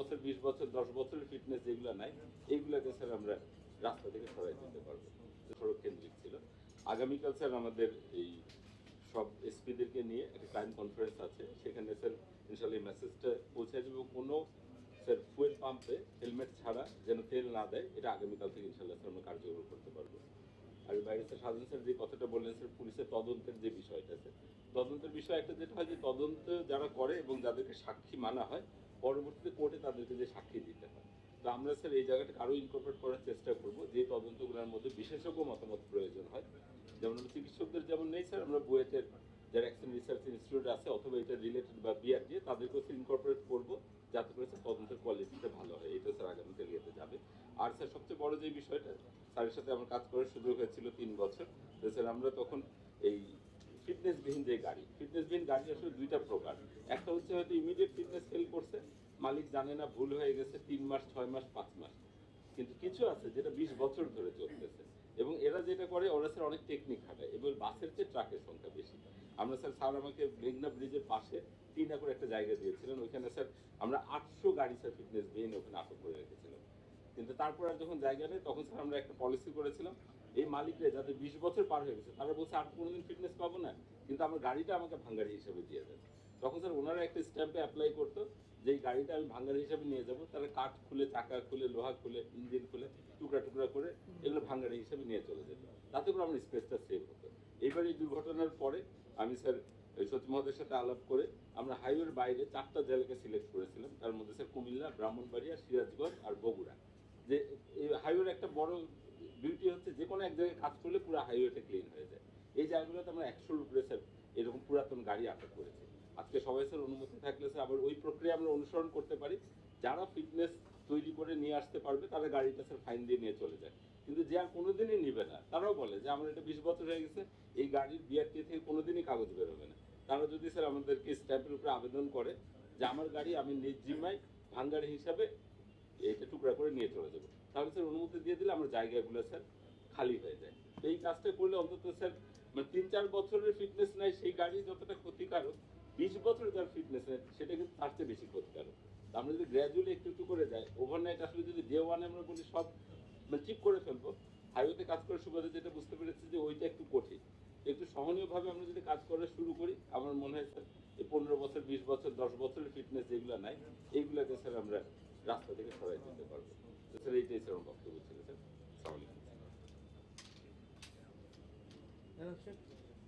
বছর, বিশ বছর, দশ বছরের ফিটনেস যেগুলো নাই এইগুলোকে স্যার আমরা রাস্তা থেকে সরাই দিতে পারব। সড়ক কেন্দ্রিক ছিল। আগামীকাল স্যার আমাদের এই সব এসপিদেরকে নিয়ে একটা ক্রাইম কনফারেন্স আছে। সেখানে স্যার ইনশাল্লাহ এই মেসেজটা পৌঁছে যাবে কোনো স্যার ফুয়েল পাম্পে হেলমেট ছাড়া যেন তেল না দেয়, এটা আগামীকাল থেকে ইনশাল্লাহ স্যার আমরা কার্যকর করতে পারব। আর বাইরে স্যার সাধারণ স্যার যে কথাটা বললেন স্যার পুলিশের তদন্তের যে বিষয়টা স্যার তদন্তের বিষয় একটা যেটা হয় যে তদন্ত যারা করে এবং যাদেরকে সাক্ষী মানা হয় পরবর্তীতে কোর্টে তাদেরকে যে সাক্ষী দিতে হয়। তো আমরা স্যার এই জায়গাটাকে আরও ইনকর্পোরেট করার চেষ্টা করব, যে তদন্তগুলোর মধ্যে বিশেষজ্ঞ মতামত প্রয়োজন হয়। যেমন চিকিৎসকদের যেমন নেই স্যার আমরা বুয়েটের যারা অ্যাকশন রিসার্চ ইনস্টিটিউট আছে অথবা এটা রিলেটেড বা বিআর দিয়ে তাদেরকে স্যার ইনকর্পোরেট করব, যাতে করে স্যার তদন্তের কোয়ালিটিটা ভালো হয়। এটা স্যার আগামীকাল ইয়েতে যাবে। আর স্যার সবচেয়ে বড় যে বিষয়টা স্যারের সাথে আমার কাজ করার সুযোগ হয়েছিল তিন বছর। তো স্যার আমরা তখন এই ফিটনেসবিহীন যে গাড়ি ফিটনেসবিহীন গাড়ি আসলে দুইটা প্রকার। একটা হচ্ছে হয়তো ইমিডিয়েট ফিটনেস ফেল করছে, মালিক জানে না, ভুল হয়ে গেছে, তিন মাস, ছয় মাস, পাঁচ মাস। কিন্তু কিছু আছে যেটা বিশ বছর ধরে চলতেছে। এবং এরা যেটা করে, ওরা স্যার অনেক টেকনিক খাটায়। এবং বাসের চেয়ে ট্রাকের সংখ্যা বেশি। আমরা স্যার স্যার আমাকে মেঘনা ব্রিজের পাশে তিন একর একটা জায়গা দিয়েছিলেন। ওইখানে স্যার আমরা আটশো গাড়ি স্যার ফিটনেস বিহীন ওখানে আটক করে রেখেছিলাম। কিন্তু তারপর আর যখন জায়গা নেই, তখন স্যার আমরা একটা পলিসি করেছিলাম এই মালিকরা যাদের বিশ বছর পার হয়ে গেছে, তারা বলছে, আর কোনোদিন ফিটনেস পাবো না। কিন্তু আমার গাড়িটা আমাকে ভাঙ্গারি হিসেবে দিয়ে দেন তখন স্যার ওনারা একটা স্ট্যাম্পে অ্যাপ্লাই করতো, যে এই গাড়িটা আমি ভাঙ্গারি হিসাবে নিয়ে যাব, তারা কাঠ খুলে, চাকা খুলে, লোহা খুলে, ইঞ্জিন খুলে, টুকরা টুকরা করে এগুলো ভাঙ্গারি হিসেবে নিয়ে চলে যেত। তাতে করে আমার স্পেসটা সেভ হতো। এইবার এই দুর্ঘটনার পরে আমি স্যার এই সত্যি মহোদয়ের সাথে আলাপ করে আমরা হাইওয়ের বাইরে চারটা জেলাকে সিলেক্ট করেছিলাম। তার মধ্যে স্যার কুমিল্লা, ব্রাহ্মণবাড়িয়া, সিরাজগঞ্জ আর বগুড়া। যে এই হাইওয়ের একটা বড় বিউটি হচ্ছে যে কোনো এক জায়গায় কাজ করলে পুরো হাইওয়েটা ক্লিন হয়ে যায়। এই জায়গাগুলোতে আমরা একশোর উপরে স্যার এরকম পুরাতন গাড়ি আটক করেছি। আজকে সবাই স্যার অনুমতি থাকলে স্যার আবার ওই প্রক্রিয়া আমরা অনুসরণ করতে পারি। যারা ফিটনেস তৈরি করে নিয়ে আসতে পারবে, তারা গাড়িটা স্যার ফাইন দিয়ে নিয়ে চলে যায়। কিন্তু যে আর কোনোদিনই নিবে না। তারাও বলে যে আমার এটা বিশ বছর হয়ে গেছে, এই গাড়ির বিআরটি থেকে কোনোদিনই কাগজ বেরোবে না। তারা যদি স্যার আমাদেরকে স্ট্যাম্পের উপরে আবেদন করে যে আমার গাড়ি আমি নিজ জিম্মায় ভাঙ্গারি হিসাবে এটা টুকরা করে নিয়ে চলে যাব। তাহলে স্যার অনুমতি দিয়ে দিলে আমার জায়গাগুলো স্যার খালি হয়ে যায়। এই কাজটা করলে অন্তত স্যার মানে তিন চার বছরের ফিটনেস নাই, সেই গাড়ি যতটা ক্ষতিকারক, বিশ বছরের যার ফিটনেস নেই, সেটা কিন্তু তার চেয়ে বেশি ক্ষতিকারক। আমরা যদি গ্র্যাজুয়ালি একটু একটু করে যাই ওভারনাইট আসলে যদি ডে ওয়ানে আমরা বলি সব মানে ঠিক করে ফেলব হাইওয়েতে কাজ করার সুবাদে যেটা বুঝতে পেরেছি যে ওইটা একটু কঠিন। একটু সহনীয়ভাবে আমরা যদি কাজ করা শুরু করি, আমার মনে হয় স্যার, এই পনেরো বছর, বিশ বছর, দশ বছরের ফিটনেস যেগুলো নাই, এইগুলোকে স্যার আমরা রাস্তা থেকে সরাই দিতে পারব। স্যার এইটাই স্যার আমার বক্তব্য ছিল স্যার আসসালামু আলাইকুম ম্যাডাম,